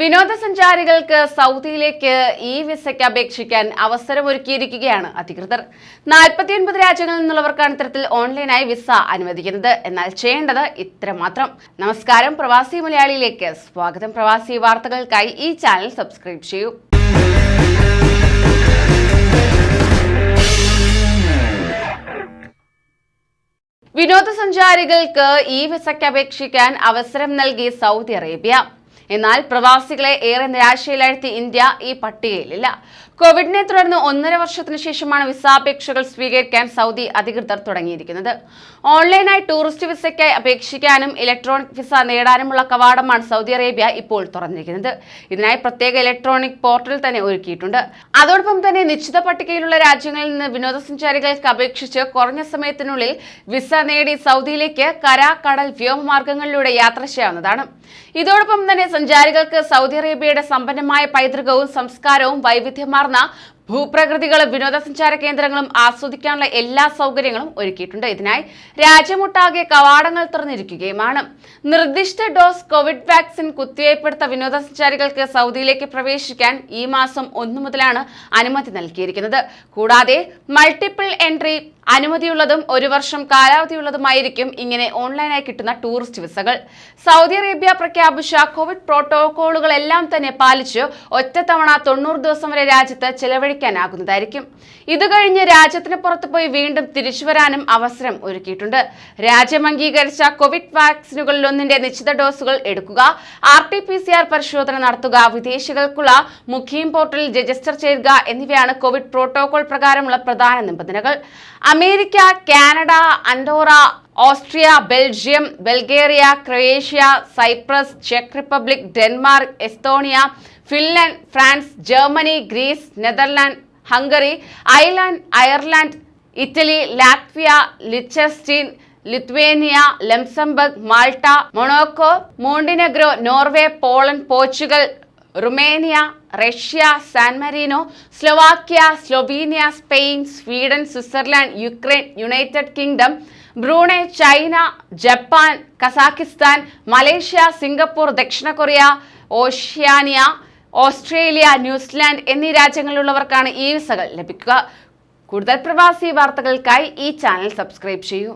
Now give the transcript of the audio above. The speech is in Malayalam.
വിനോദസഞ്ചാരികൾക്ക് സൗദിയിലേക്ക് ഇ വിസയ്ക്ക് അപേക്ഷിക്കാൻ അവസരമൊരുക്കിയിരിക്കുകയാണ് അധികൃതർ. നാൽപ്പത്തിയൊൻപത് രാജ്യങ്ങളിൽ നിന്നുള്ളവർക്കാണ് ഇത്തരത്തിൽ ഓൺലൈനായി വിസ അനുവദിക്കുന്നത്. എന്നാൽ ചെയ്യേണ്ടത് ഇത്ര മാത്രം നമസ്കാരം. പ്രവാസി മലയാളിയിലേക്ക് സ്വാഗതം. പ്രവാസി വാർത്തകൾക്കായി ഈ ചാനൽ സബ്സ്ക്രൈബ് ചെയ്യൂ. വിനോദസഞ്ചാരികൾക്ക് ഇ വിസയ്ക്ക് അപേക്ഷിക്കാൻ അവസരം നൽകി സൗദി അറേബ്യ. എന്നാൽ പ്രവാസികളെ ഏറെ നിരാശയിലാഴ്ത്തി ഇന്ത്യ ഈ പട്ടികയിലില്ല. കോവിഡിനെ തുടർന്ന് ഒന്നര വർഷത്തിനു ശേഷമാണ് വിസാപേക്ഷകൾ സ്വീകരിക്കാൻ സൗദി അധികൃതർ തുടങ്ങിയിരിക്കുന്നത്. ഓൺലൈനായി ടൂറിസ്റ്റ് വിസയ്ക്കായി അപേക്ഷിക്കാനും ഇലക്ട്രോണിക് വിസ നേടാനുമുള്ള കവാടമാണ് സൗദി അറേബ്യ ഇപ്പോൾ തുറന്നിരിക്കുന്നത്. ഇതിനായി പ്രത്യേക ഇലക്ട്രോണിക് പോർട്ടൽ തന്നെ ഒരുക്കിയിട്ടുണ്ട്. അതോടൊപ്പം തന്നെ നിശ്ചിത പട്ടികയിലുള്ള രാജ്യങ്ങളിൽ നിന്ന് വിനോദസഞ്ചാരികൾക്ക് അപേക്ഷിച്ച് കുറഞ്ഞ സമയത്തിനുള്ളിൽ വിസ നേടി സൗദിയിലേക്ക് കര കടൽ വ്യോമമാർഗങ്ങളിലൂടെ യാത്ര ചെയ്യാവുന്നതാണ്. ഇതോടൊപ്പം തന്നെ സഞ്ചാരികൾക്ക് സൗദി അറേബ്യയുടെ സമ്പന്നമായ പൈതൃകവും സംസ്കാരവും വൈവിധ്യമാർന്ന ഭൂപ്രകൃതികളും വിനോദസഞ്ചാര കേന്ദ്രങ്ങളും ആസ്വദിക്കാനുള്ള എല്ലാ സൗകര്യങ്ങളും ഒരുക്കിയിട്ടുണ്ട്. ഇതിനായി രാജ്യമൊട്ടാകെ കവാടങ്ങൾ തുറന്നിരിക്കുകയുമാണ്. നിർദ്ദിഷ്ട ഡോസ് കോവിഡ് വാക്സിൻ കുത്തിവയ്പ്പെടുത്ത വിനോദസഞ്ചാരികൾക്ക് സൗദിയിലേക്ക് പ്രവേശിക്കാൻ ഈ മാസം ഒന്നു മുതലാണ് അനുമതി നൽകിയിരിക്കുന്നത്. കൂടാതെ മൾട്ടിപ്പിൾ എൻട്രി അനുമതിയുള്ളതും ഒരു വർഷം കാലാവധിയുള്ളതുമായിരിക്കും ഇങ്ങനെ ഓൺലൈനായി കിട്ടുന്ന ടൂറിസ്റ്റ് വിസകൾ. സൗദി അറേബ്യ പ്രഖ്യാപിച്ച കോവിഡ് പ്രോട്ടോകോളുകളെല്ലാം തന്നെ പാലിച്ച് ഒറ്റത്തവണ തൊണ്ണൂറ് ദിവസം വരെ രാജ്യത്ത് ചെലവഴിക്കാനാകുന്നതായിരിക്കും ഇത് കഴിഞ്ഞ് രാജ്യത്തിന് പുറത്തു പോയി വീണ്ടും തിരിച്ചു വരാനും അവസരം ഒരുക്കിയിട്ടുണ്ട്. രാജ്യം അംഗീകരിച്ച കോവിഡ് വാക്സിനുകളിൽ ഒന്നിന്റെ നിശ്ചിത ഡോസുകൾ എടുക്കുക R T P C R പരിശോധന നടത്തുക വിദേശികൾക്കുള്ള മുഖീം പോർട്ടലിൽ രജിസ്റ്റർ ചെയ്യുക എന്നിവയാണ് കോവിഡ് പ്രോട്ടോകോൾ പ്രകാരമുള്ള പ്രധാന നിബന്ധനകൾ. America Canada Andorra Austria Belgium Bulgaria Croatia Cyprus check Republic Denmark Estonia Finland France Germany Greece Netherland Hungary Iceland Ireland Italy Latvia Liechtenstein Lithuania Luxembourg Malta Monaco Montenegro Norway Poland Portugal Romania Russia San Slovakia Slovenia Spain Sweden Switzerland Ukraine United Kingdom Brunei China Japan Kazakhstan Malaysia Singapore ദക്ഷിണ Korea Oceania Australia New Zealand എന്നീ രാജ്യങ്ങളിലുള്ളവർക്കാണ് ഈ വിസകൾ ലഭിക്കുക. കൂടുതൽ പ്രവാസി വാർത്തകൾക്കായി ഈ ചാനൽ സബ്സ്ക്രൈബ് ചെയ്യൂ.